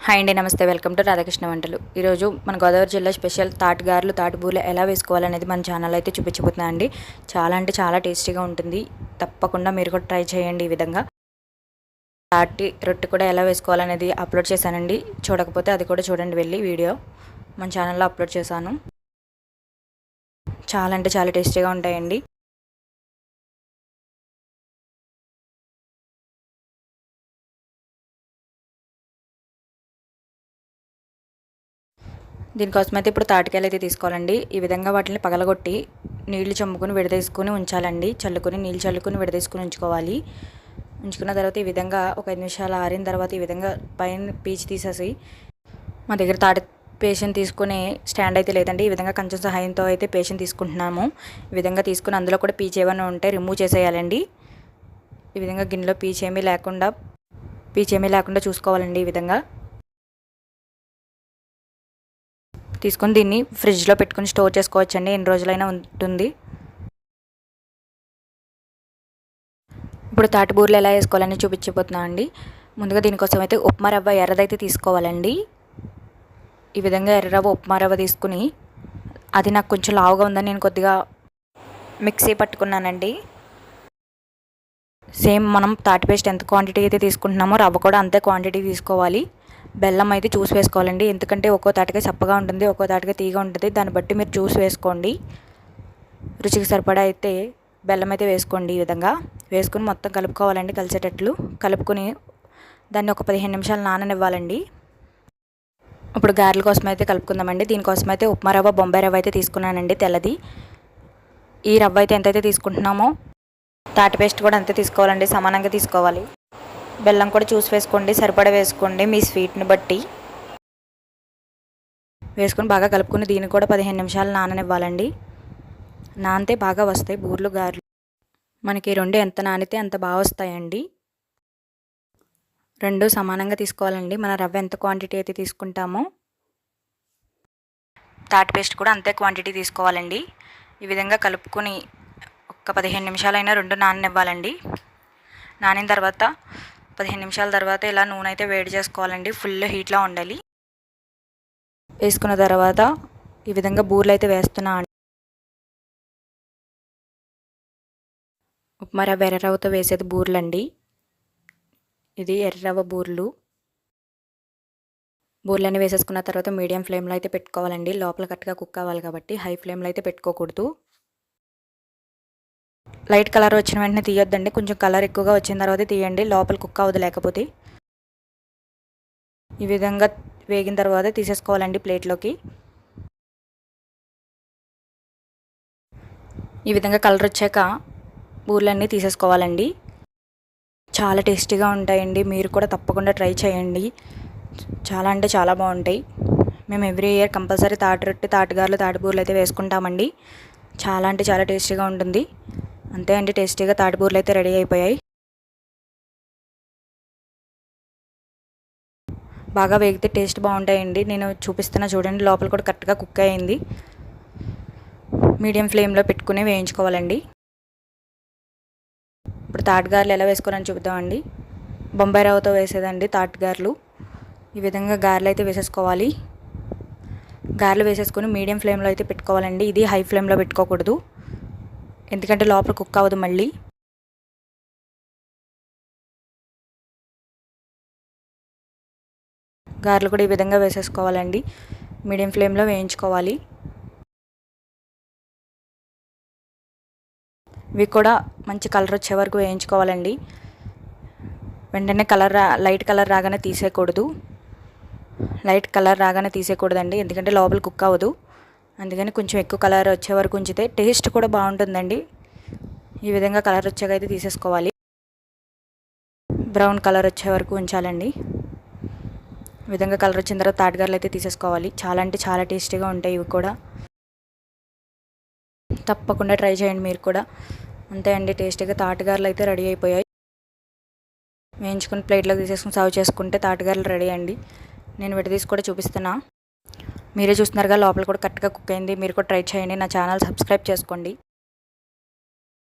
Hi అండి నమస్తే. Welcome to Radhakrishna వంటలు. ఈరోజు మన గోదావరి జిల్లా స్పెషల్ తాటిగారులు తాటిబూలు ఎలా వేసుకోవాలనేది మన ఛానల్ అయితే చూపించబోతున్నా అండి. చాలా అంటే చాలా టేస్టీగా ఉంటుంది. తప్పకుండా మీరు కూడా ట్రై చేయండి ఈ విధంగా. తాటి రొట్టె కూడా ఎలా వేసుకోవాలనేది అప్లోడ్ చేశానండి. చూడకపోతే అది కూడా చూడండి వెళ్ళి వీడియో. మన ఛానల్లో అప్లోడ్ చేశాను. చాలా అంటే చాలా టేస్టీగా ఉంటాయండి. దీనికోసం అయితే ఇప్పుడు తాటికాయలు అయితే తీసుకోవాలండి. ఈ విధంగా వాటిని పగలగొట్టి నీళ్ళు చమ్ముకుని విడదీసుకుని ఉంచాలండి. చల్లుకుని నీళ్ళు చల్లుకుని విడదీసుకుని ఉంచుకోవాలి. ఉంచుకున్న తర్వాత ఈ విధంగా ఒక ఐదు నిమిషాలు ఆరిన తర్వాత ఈ విధంగా పైన పీచు తీసేసి మా దగ్గర తాటి పేషెంట్ తీసుకునే స్టాండ్ అయితే లేదండి. ఈ విధంగా కొంచెం సహాయంతో అయితే పేషెంట్ తీసుకుంటున్నాము. ఈ విధంగా తీసుకుని అందులో కూడా పీచ్ ఏమైనా ఉంటే రిమూవ్ చేసేయాలండి. ఈ విధంగా గిన్నెలో పీచ్ ఏమీ లేకుండా పీచ్ ఏమీ లేకుండా చూసుకోవాలండి ఈ విధంగా. తీసుకొని దీన్ని ఫ్రిడ్జ్లో పెట్టుకొని స్టోర్ చేసుకోవచ్చండి. ఎన్ని రోజులైనా ఉంటుంది. ఇప్పుడు తాటిబూరలు ఎలా వేసుకోవాలని చూపించిపోతున్నా అండి ముందుగా దీనికోసం అయితే ఉప్మా రవ్వ ఎర్రదైతే తీసుకోవాలండి. ఈ విధంగా ఎర్ర రవ్వ ఉప్మా రవ్వ తీసుకుని అది నాకు కొంచెం లావుగా ఉందని నేను కొద్దిగా మిక్సీ పట్టుకున్నానండి. సేమ్ మనం తాటి పేస్ట్ ఎంత క్వాంటిటీ అయితే తీసుకుంటున్నామో రవ్వ కూడా అంతే క్వాంటిటీ తీసుకోవాలి. బెల్లం అయితే చూసి వేసుకోవాలండి. ఎందుకంటే ఒక్కో తాటిగా చప్పగా ఉంటుంది ఒక్కో తాటిగా తీగా ఉంటుంది. దాన్ని బట్టి మీరు చూసి వేసుకోండి. రుచికి సరిపడా అయితే బెల్లం అయితే వేసుకోండి ఈ విధంగా. వేసుకుని మొత్తం కలుపుకోవాలండి కలిసేటట్లు. కలుపుకొని దాన్ని ఒక పదిహేను నిమిషాలు నాననివ్వాలండి. ఇప్పుడు గారెల కోసం అయితే కలుపుకుందామండి. దీనికోసం అయితే ఉప్మా రవ్వ బొంబాయి రవ్వ అయితే తీసుకున్నానండి తెల్లది. ఈ రవ్వ అయితే ఎంతైతే తీసుకుంటున్నామో తాటి పేస్ట్ కూడా అంతే తీసుకోవాలండి. సమానంగా తీసుకోవాలి. బెల్లం కూడా చూసి వేసుకోండి సరిపడా వేసుకోండి మీ స్వీట్ని బట్టి. వేసుకొని బాగా కలుపుకుని దీన్ని కూడా పదిహేను నిమిషాలు నాననివ్వాలండి. నానితే బాగా వస్తాయి బూర్లు గారెలు. మనకి రెండు ఎంత నానితే అంత బాగా వస్తాయండి. రెండు సమానంగా తీసుకోవాలండి. మన రవ్వ ఎంత క్వాంటిటీ అయితే తీసుకుంటామో తాటి పేస్ట్ కూడా అంతే క్వాంటిటీ తీసుకోవాలండి. ఈ విధంగా కలుపుకొని ఒక పదిహేను నిమిషాలైనా రెండు నాననివ్వాలండి. నానిన తర్వాత పదిహేను నిమిషాల తర్వాత ఇలా నూనె అయితే వేడి చేసుకోవాలండి. ఫుల్ హీట్లో ఉండాలి. వేసుకున్న తర్వాత ఈ విధంగా బూరెలు అయితే వేస్తున్నా ఉప్మా రవ్వ వేసేది బూర్లండి. ఇది ఎర్రరవ్వ బూర్లు. బూర్లన్నీ వేసేసుకున్న తర్వాత మీడియం ఫ్లేమ్లో అయితే పెట్టుకోవాలండి. లోపల కట్టుగా కుక్ అవ్వాలి కాబట్టి హై ఫ్లేమ్లో అయితే పెట్టుకోకూడదు. లైట్ కలర్ వచ్చిన వెంటనే తీయొద్దండి. కొంచెం కలర్ ఎక్కువగా వచ్చిన తర్వాత తీయండి. లోపల కుక్క అవ్వదు లేకపోతే. ఈ విధంగా వేగిన తర్వాత తీసేసుకోవాలండి ప్లేట్లోకి. ఈ విధంగా కలర్ వచ్చాక బూర్లన్నీ తీసేసుకోవాలండి. చాలా టేస్టీగా ఉంటాయండి. మీరు కూడా తప్పకుండా ట్రై చేయండి. చాలా అంటే చాలా బాగుంటాయి. మేము ఎవ్రీ ఇయర్ కంపల్సరీ తాటి రొట్టె తాటిగారులు తాటిబూరలు అయితే వేసుకుంటామండి. చాలా అంటే చాలా టేస్టీగా ఉంటుంది. అంతే అండి టేస్టీగా తాటిబూరలు అయితే రెడీ అయిపోయాయి. బాగా వేగితే టేస్ట్ బాగుంటాయండి. నేను చూపిస్తున్నా చూడండి లోపల కూడా కరెక్ట్గా కుక్ అయింది. మీడియం ఫ్లేమ్లో పెట్టుకుని వేయించుకోవాలండి. ఇప్పుడు తాటిగారులు ఎలా వేసుకోవాలని చూద్దామండి. బొంబాయి రవ్వతో వేసేదండి తాటిగారులు. ఈ విధంగా గారెలు అయితే వేసేసుకోవాలి. గారెలు వేసేసుకొని మీడియం ఫ్లేమ్లో అయితే పెట్టుకోవాలండి. ఇది హై ఫ్లేమ్లో పెట్టుకోకూడదు. ఎందుకంటే లోపల కుక్ అవ్వదు మళ్ళీ. గారెలు కూడా ఈ విధంగా వేసేసుకోవాలండి. మీడియం ఫ్లేమ్లో వేయించుకోవాలి. ఇవి కూడా మంచి కలర్ వచ్చే వరకు వేయించుకోవాలండి. వెంటనే కలర్ లైట్ కలర్ రాగానే తీసేయకూడదు. లైట్ కలర్ రాగానే తీసేయకూడదండి. ఎందుకంటే లోపల కుక్ అవ్వదు. అందుకని కొంచెం ఎక్కువ కలర్ వచ్చే వరకు ఉంచితే టేస్ట్ కూడా బాగుంటుందండి. ఈ విధంగా కలర్ వచ్చాక అయితే తీసేసుకోవాలి. బ్రౌన్ కలర్ వచ్చే వరకు ఉంచాలండి. ఈ విధంగా కలర్ వచ్చిన తర్వాత తాటగారలు అయితే తీసేసుకోవాలి. చాలా అంటే చాలా టేస్టీగా ఉంటాయి ఇవి కూడా. తప్పకుండా ట్రై చేయండి మీరు కూడా. అంతే అండి టేస్టీగా తాటిగారులు అయితే రెడీ అయిపోయాయి. వేయించుకుని ప్లేట్లోకి తీసేసుకుని సర్వ్ చేసుకుంటే తాటగారలు రెడీ అండి. నేను విడదీసి కూడా చూపిస్తున్నా. మీరే చూస్తున్నారుగా లోపల కూడా కరెక్ట్గా కుక్ అయింది. మీరు కూడా ట్రై చేయండి. నా ఛానల్ సబ్స్క్రైబ్ చేసుకోండి.